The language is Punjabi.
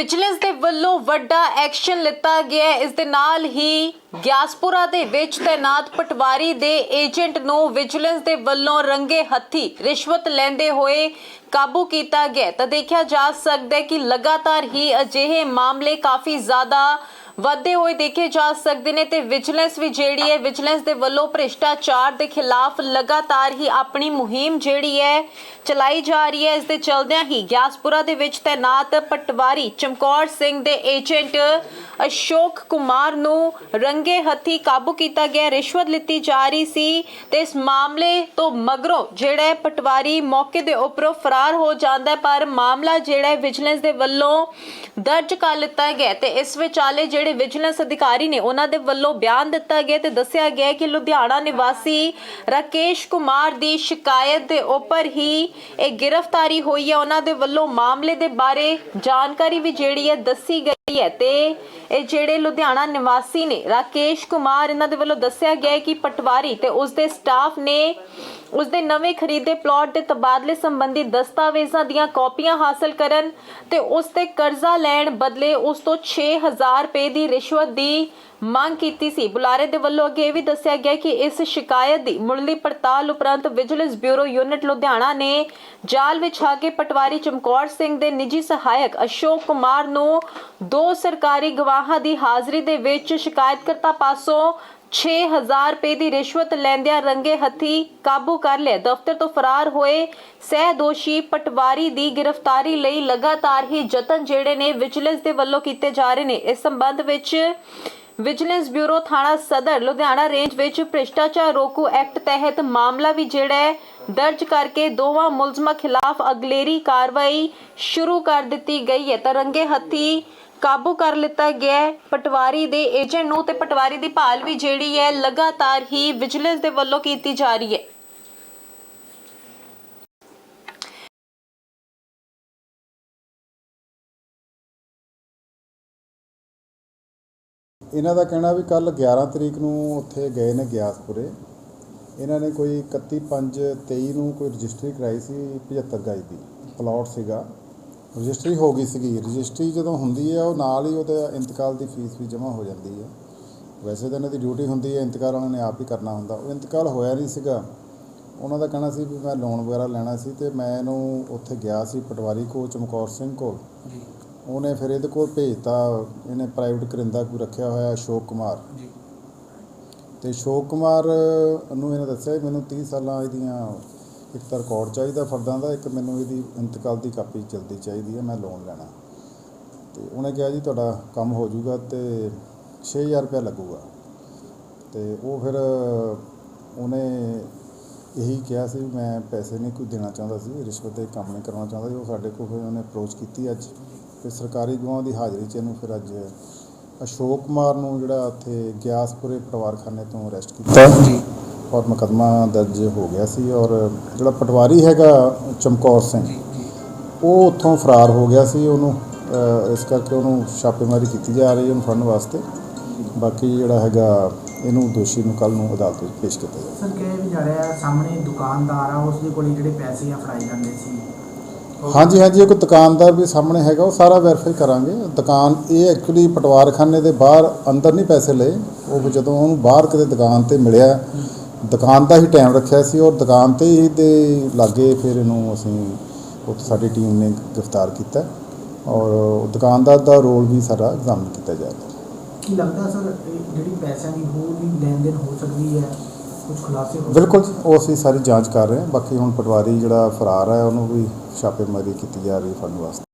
ਵਿਜੀਲੈਂਸ ਦੇ ਵੱਲੋਂ ਵੱਡਾ ਐਕਸ਼ਨ ਲਿੱਤਾ ਗਿਆ ਇਸ ਦੇ ਨਾਲ ਹੀ ਗਿਆਸਪੁਰਾ ਦੇ ਵਿੱਚ ਤੈਨਾਤ ਪਟਵਾਰੀ ਦੇ ਏਜੰਟ ਨੂੰ ਵਿਜੀਲੈਂਸ ਦੇ ਵੱਲੋਂ ਰੰਗੇ ਹੱਥੀ ਰਿਸ਼ਵਤ ਲੈਂਦੇ ਹੋਏ ਕਾਬੂ ਕੀਤਾ ਗਿਆ ਤਾਂ ਦੇਖਿਆ ਜਾ ਸਕਦਾ ਹੈ ਕਿ ਲਗਾਤਾਰ ਹੀ ਅਜਿਹੇ ਮਾਮਲੇ ਕਾਫੀ ਜ਼ਿਆਦਾ ਵਧਦੇ ਹੋਏ ਦੇਖੇ ਜਾ ਸਕਦੇ ਨੇ ਤੇ ਵਿਜੀਲੈਂਸ ਵੀ ਜਿਹੜੀ ਹੈ, ਵਿਜੀਲੈਂਸ ਦੇ ਵੱਲੋਂ ਭ੍ਰਿਸ਼ਟਾਚਾਰ ਦੇ ਖਿਲਾਫ ਲਗਾਤਾਰ ਹੀ ਆਪਣੀ ਮੁਹਿੰਮ ਜਿਹੜੀ ਹੈ ਚਲਾਈ ਜਾ ਰਹੀ ਹੈ। ਇਸ ਦੇ ਚਲਦਿਆਂ ਹੀ ਗਿਆਸਪੁਰਾ ਦੇ ਵਿੱਚ ਤੈਨਾਤ ਪਟਵਾਰੀ ਚਮਕੌਰ ਸਿੰਘ ਦੇ ਏਜੰਟ ਅਸ਼ੋਕ ਕੁਮਾਰ ਨੂੰ ਰੰਗ ਹੱਥੀ ਕਾਬੂ ਕੀਤਾ ਗਿਆ, ਰਿਸ਼ਵਤ ਲਿੱਤੀ ਜਾ ਰਹੀ ਸੀ ਤੇ ਇਸ ਮਾਮਲੇ ਤੋਂ ਮਗਰੋਂ ਜਿਹੜਾ ਪਟਵਾਰੀ ਮੌਕੇ ਦੇ ਉੱਪਰੋਂ ਫਰਾਰ ਹੋ ਜਾਂਦਾ ਹੈ, ਪਰ ਮਾਮਲਾ ਜਿਹੜਾ ਵਿਜੀਲੈਂਸ ਦੇ ਵੱਲੋਂ ਦਰਜ ਕਰ ਲਿੱਤਾ ਗਿਆ ਤੇ ਇਸ ਵਿਚਾਲੇ ਜਿਹੜੇ ਵਿਜੀਲੈਂਸ ਅਧਿਕਾਰੀ ਨੇ ਉਹਨਾਂ ਦੇ ਵੱਲੋਂ ਬਿਆਨ ਦਿੱਤਾ ਗਿਆ ਤੇ ਦੱਸਿਆ ਗਿਆ ਕਿ ਲੁਧਿਆਣਾ ਨਿਵਾਸੀ ਰਾਕੇਸ਼ ਕੁਮਾਰ ਦੀ ਸ਼ਿਕਾਇਤ ਦੇ ਉੱਪਰ ਹੀ ਇਹ ਗ੍ਰਿਫਤਾਰੀ ਹੋਈ ਹੈ। ਉਹਨਾਂ ਦੇ ਵੱਲੋਂ ਮਾਮਲੇ ਦੇ ਬਾਰੇ ਜਾਣਕਾਰੀ ਵੀ ਜਿਹੜੀ ਹੈ ਦੱਸੀ ਗਈ। ਹੈ ਤੇ ਇਹ ਜਿਹੜੇ ਲੁਧਿਆਣਾ ਨਿਵਾਸੀ ਨੇ ਰਾਕੇਸ਼ ਕੁਮਾਰ, ਇਹਨਾਂ ਦੇ ਵੱਲੋਂ ਦੱਸਿਆ ਗਿਆ ਹੈ ਕਿ ਪਟਵਾਰੀ ਤੇ ਉਸ ਦੇ ਸਟਾਫ ਨੇ ਉਸ ਦੇ ਨਵੇਂ ਖਰੀਦੇ ਪਲਾਟ ਦੇ ਤਬਾਦਲੇ ਸੰਬੰਧੀ ਦਸਤਾਵੇਜ਼ਾਂ ਦੀਆਂ ਕਾਪੀਆਂ ਹਾਸਲ ਕਰਨ ਤੇ ਉਸ ਤੇ ਕਰਜ਼ਾ ਲੈਣ ਬਦਲੇ ਉਸ ਤੋਂ 6000 ਰੁਪਏ ਦੀ ਰਿਸ਼ਵਤ ਦੀ ਮੰਗ ਕੀਤੀ ਸੀ। ਬੁਲਾਰੇ ਦੇ ਵੱਲੋਂ ਅੱਗੇ ਵੀ ਦੱਸਿਆ ਗਿਆ ਕਿ ਇਸ ਸ਼ਿਕਾਇਤ ਦੀ ਮੁੱਢਲੀ ਪੜਤਾਲ ਉਪਰੰਤ ਵਿਜੀਲੈਂਸ ਬਿਊਰੋ ਯੂਨਿਟ ਲੁਧਿਆਣਾ ਨੇ ਜਾਲ ਵਿੱਚ ਕੇ ਪਟਵਾਰੀ ਚਮਕੌਰ ਸਿੰਘ ਦੇ ਨਿੱਜੀ ਸਹਾਇਕ ਅਸ਼ੋਕ ਕੁਮਾਰ ਨੂੰ ਦੋ ਸਰਕਾਰੀ ਗਵਾਹਾਂ ਦੀ ਹਾਜ਼ਰੀ ਦੇ ਵਿੱਚ ਸ਼ਿਕਾਇਤਕਰਤਾ ਪਾਸੋਂ 6000 ਰੁਪਏ ਦੀ ਰਿਸ਼ਵਤ ਲੈਂਦਿਆਂ ਰੰਗੇ ਹੱਥੀ ਕਾਬੂ ਕਰ ਲਿਆ। ਦਫ਼ਤਰ ਤੋਂ ਫਰਾਰ ਹੋਏ ਸਹਿ ਦੋਸ਼ੀ ਪਟਵਾਰੀ ਦੀ ਗ੍ਰਿਫਤਾਰੀ ਲਈ ਲਗਾਤਾਰ ਹੀ ਯਤਨ ਜਿਹੜੇ ਨੇ ਵਿਜੀਲੈਂਸ ਦੇ ਵੱਲੋਂ ਕੀਤੇ ਜਾ ਰਹੇ ਨੇ। ਇਸ ਸੰਬੰਧ ਵਿੱਚ ਵਿਜੀਲੈਂਸ ਬਿਊਰੋ ਥਾਣਾ ਸਦਰ, ਲੁਧਿਆਣਾ ਰੇਂਜ ਵਿੱਚ ਭ੍ਰਿਸ਼ਟਾਚਾਰ ਰੋਕੂ ਐਕਟ ਤਹਿਤ ਮਾਮਲਾ ਵੀ ਜਿਹੜਾ ਹੈ, ਦਰਜ ਕਰਕੇ ਦੋਵਾਂ ਮੁਲਜ਼ਮਾਂ ਖਿਲਾਫ ਅਗਲੇਰੀ ਕਾਰਵਾਈ ਸ਼ੁਰੂ ਕਰ ਦਿੱਤੀ ਗਈ ਹੈ। ਤਾਂ ਰੰਗੇ ਹੱਥੀ ਕਾਬੂ ਕਰ ਲਿੱਤਾ ਗਿਆ ਹੈ। ਪਟਵਾਰੀ ਦੇ ਏਜੰਟ ਨੂੰ ਤੇ ਪਟਵਾਰੀ ਦੀ ਭਾਲ ਵੀ ਜਿਹੜੀ ਹੈ, ਲਗਾਤਾਰ ਹੀ ਵਿਜੀਲੈਂਸ ਦੇ ਵੱਲੋਂ ਕੀਤੀ ਜਾ ਰਹੀ ਹੈ। ਇਹਨਾਂ ਦਾ ਕਹਿਣਾ ਵੀ ਕੱਲ 11 ਤਰੀਕ ਨੂੰ ਉੱਥੇ ਗਏ ਨੇ ਗਿਆਸਪੁਰੇ। ਇਹਨਾਂ ਨੇ ਕੋਈ 31 5 23 ਨੂੰ ਕੋਈ ਰਜਿਸਟਰੀ ਕਰਾਈ ਸੀ 75 ਗਜ ਦੀ। ਪਲਾਟ ਸੀਗਾ। ਰਜਿਸਟਰੀ ਹੋ ਗਈ ਸੀਗੀ। ਰਜਿਸਟਰੀ ਜਦੋਂ ਹੁੰਦੀ ਹੈ ਉਹ ਨਾਲ ਹੀ ਉਹਦਾ ਇੰਤਕਾਲ ਦੀ ਫੀਸ ਵੀ ਜਮ੍ਹਾਂ ਹੋ ਜਾਂਦੀ ਹੈ। ਵੈਸੇ ਤਾਂ ਇਹਨਾਂ ਦੀ ਡਿਊਟੀ ਹੁੰਦੀ ਹੈ ਇੰਤਕਾਲ ਉਹਨਾਂ ਨੇ ਆਪ ਹੀ ਕਰਨਾ ਹੁੰਦਾ। ਉਹ ਇੰਤਕਾਲ ਹੋਇਆ ਨਹੀਂ ਸੀਗਾ। ਉਹਨਾਂ ਦਾ ਕਹਿਣਾ ਸੀ ਵੀ ਮੈਂ ਲੋਨ ਵਗੈਰਾ ਲੈਣਾ ਸੀ ਤੇ ਮੈਂ ਇਹਨੂੰ ਉੱਥੇ ਗਿਆ ਸੀ ਪਟਵਾਰੀ ਕੋਲ ਚਮਕੌਰ ਸਿੰਘ ਕੋਲ। ਜੀ। ਉਹਨੇ ਫਿਰ ਇਹਦੇ ਕੋਲ ਭੇਜਤਾ। ਇਹਨੇ ਪ੍ਰਾਈਵੇਟ ਕਰਿੰਦਾ ਕੋਈ ਰੱਖਿਆ ਹੋਇਆ ਅਸ਼ੋਕ ਕੁਮਾਰ। ਜੀ। ਤੇ ਅਸ਼ੋਕ ਕੁਮਾਰ ਨੂੰ ਇਹਨੇ ਦੱਸਿਆ ਮੈਨੂੰ 30 ਸਾਲਾਂ ਇਹਦੀਆਂ ਇੱਕ ਤਾਂ ਰਿਕਾਰਡ ਚਾਹੀਦਾ ਫਰਦਾਂ ਦਾ, ਇੱਕ ਮੈਨੂੰ ਇਹਦੀ ਇੰਤਕਾਲ ਦੀ ਕਾਪੀ ਜਲਦੀ ਚਾਹੀਦੀ ਹੈ, ਮੈਂ ਲੋਨ ਲੈਣਾ। ਤੇ ਉਹਨੇ ਕਿਹਾ ਜੀ ਤੁਹਾਡਾ ਕੰਮ ਹੋ ਜਾਊਗਾ ਤੇ 6000 ਰੁਪਏ ਲੱਗੂਗਾ। ਤੇ ਉਹ ਫਿਰ ਉਹਨੇ ਇਹੀ ਕਿਹਾ ਸੀ ਵੀ ਮੈਂ ਪੈਸੇ ਨਹੀਂ ਕੋਈ ਦੇਣਾ ਚਾਹੁੰਦਾ ਸੀ, ਰਿਸ਼ਵਤ ਦੇ ਕੰਮ ਨਹੀਂ ਕਰਵਾਉਣਾ ਚਾਹੁੰਦਾ ਸੀ, ਉਹ ਸਾਡੇ ਕੋਲ ਫਿਰ ਉਹਨੇ ਅਪਰੋਚ ਕੀਤੀ ਅੱਜ। ਤੇ ਸਰਕਾਰੀ ਗਵਾਹਾਂ ਦੀ ਹਾਜ਼ਰੀ 'ਚ ਇਹਨੂੰ ਫਿਰ ਅੱਜ ਅਸ਼ੋਕ ਕੁਮਾਰ ਨੂੰ ਜਿਹੜਾ ਉੱਥੇ ਗਿਆਸਪੁਰੇ ਪਰਿਵਾਰਖਾਨੇ ਤੋਂ ਅਰੈਸਟ ਕੀਤਾ। ਜੀ ਔਰ ਮੁਕੱਦਮਾ ਦਰਜ ਹੋ ਗਿਆ ਸੀ ਔਰ ਜਿਹੜਾ ਪਟਵਾਰੀ ਹੈਗਾ ਚਮਕੌਰ ਸਿੰਘ ਉਹ ਉੱਥੋਂ ਫਰਾਰ ਹੋ ਗਿਆ ਸੀ ਉਹਨੂੰ ਇਸ ਕਰਕੇ ਉਹਨੂੰ ਛਾਪੇਮਾਰੀ ਕੀਤੀ ਜਾ ਰਹੀ ਹੈ ਉਹਨੂੰ ਫੜਨ ਵਾਸਤੇ। ਬਾਕੀ ਜਿਹੜਾ ਹੈਗਾ ਇਹਨੂੰ ਦੋਸ਼ੀ ਨੂੰ ਕੱਲ ਨੂੰ ਅਦਾਲਤ ਵਿੱਚ ਪੇਸ਼ ਕੀਤਾ ਜਾਵੇਗਾ ਸਰ ਕਿਹਾ ਵੀ ਜਾ ਰਿਹਾ ਸਾਹਮਣੇ ਦੁਕਾਨਦਾਰ ਆ ਉਸ ਦੇ ਕੋਲ ਜਿਹੜੇ ਪੈਸੇ ਆ ਫੜਾਏ ਜਾਂਦੇ ਸੀ। ਹਾਂਜੀ ਹਾਂਜੀ ਇੱਕ ਦੁਕਾਨਦਾਰ ਵੀ ਸਾਹਮਣੇ ਹੈਗਾ ਉਹ ਸਾਰਾ ਵੈਰੀਫਾਈ ਕਰਾਂਗੇ। ਦੁਕਾਨ ਇਹ ਐਕਚੁਅਲੀ ਪਟਵਾਰਖਾਨੇ ਦੇ ਬਾਹਰ ਅੰਦਰ ਨਹੀਂ ਪੈਸੇ ਲਏ। ਉਹ ਜਦੋਂ ਉਹਨੂੰ ਬਾਹਰ ਕਿਤੇ ਦੁਕਾਨ ਤੇ ਮਿਲਿਆ ਦੁਕਾਨ ਦਾ ਹੀ ਟਾਈਮ ਰੱਖਿਆ ਸੀ ਔਰ ਦੁਕਾਨ ਤੇ ਹੀ ਦੇ ਲਾਗੇ ਫਿਰ ਇਹਨੂੰ ਅਸੀਂ ਉੱਥੇ ਸਾਡੀ ਟੀਮ ਨੇ ਗ੍ਰਿਫਤਾਰ ਕੀਤਾ ਔਰ ਦੁਕਾਨਦਾਰ ਦਾ ਰੋਲ ਵੀ ਸਾਰਾ ਐਗਜ਼ਾਮਨ ਕੀਤਾ ਜਾ ਰਿਹਾ। ਕੀ ਲੱਗਦਾ ਸਰ ਜਿਹੜੀ ਪੈਸਿਆਂ ਦੀ ਹੋਰ ਵੀ ਲੈਣ ਦੇਣ ਹੋ ਸਕਦੀ ਹੈ ਕੁਝ ਖੁਲਾਸੇ ਹੋ ਬਿਲਕੁਲ ਉਹ ਅਸੀਂ ਸਾਰੀ ਜਾਂਚ ਕਰ ਰਹੇ ਹਾਂ। ਬਾਕੀ ਹੁਣ ਪਟਵਾਰੀ ਜਿਹੜਾ ਫਰਾਰ ਹੈ ਉਹਨੂੰ ਵੀ ਛਾਪੇਮਾਰੀ ਕੀਤੀ ਜਾ ਰਹੀ ਹੈ ਫੜਨ ਵਾਸਤੇ।